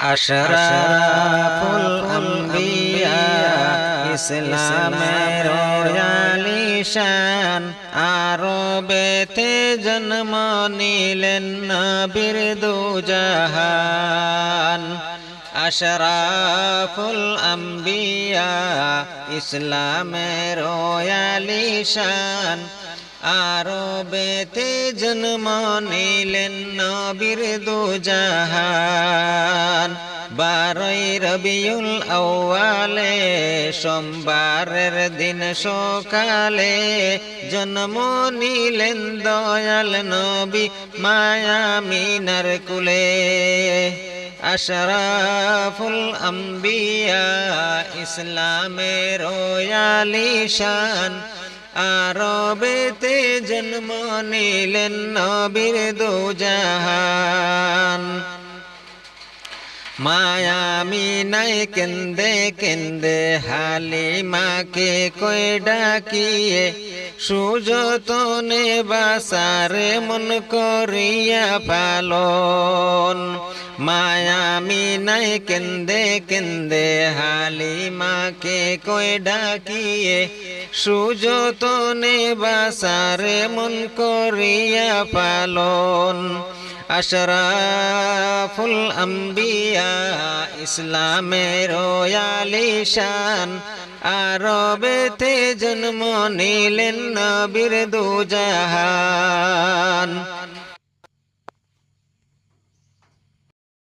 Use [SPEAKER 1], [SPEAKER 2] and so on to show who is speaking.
[SPEAKER 1] আশরাফুল আম্বিয়া ইসলামের আলিশান আরবেতে জন্ম নিলেন নবীর দুজাহান। আশরাফুল আম্বিয়া ইসলামের আলিশান আরবেতে জন্ম নিলেন নবীর দুজাহান। বারোই রবিউল আউয়ালে, সোমবারের দিন সকালে জন্ম নিলেন দয়াল নবী মায়া মিনার কুলে। আশরাফুল আম্বিয়া ইসলামের আলিশান আরবেতে জন্ম নিলেন নবীর দুজাহান। মায়ামি নাই কেন্দে কেন্দে হালিমাকে কই ডাকিয়ে, সুযতনে বাসারে মন করিয়া পালন। মায়ামি নাই কেন্দে কেন্দে হালিমাকে কই ডাকিয়ে, সুযতনে বাসারে মন করিয়া পালন। আশরাফুল আম্বিয়া ইসলামের আলিশান আরবেতে জন্ম নিলেন নবীর দুজাহান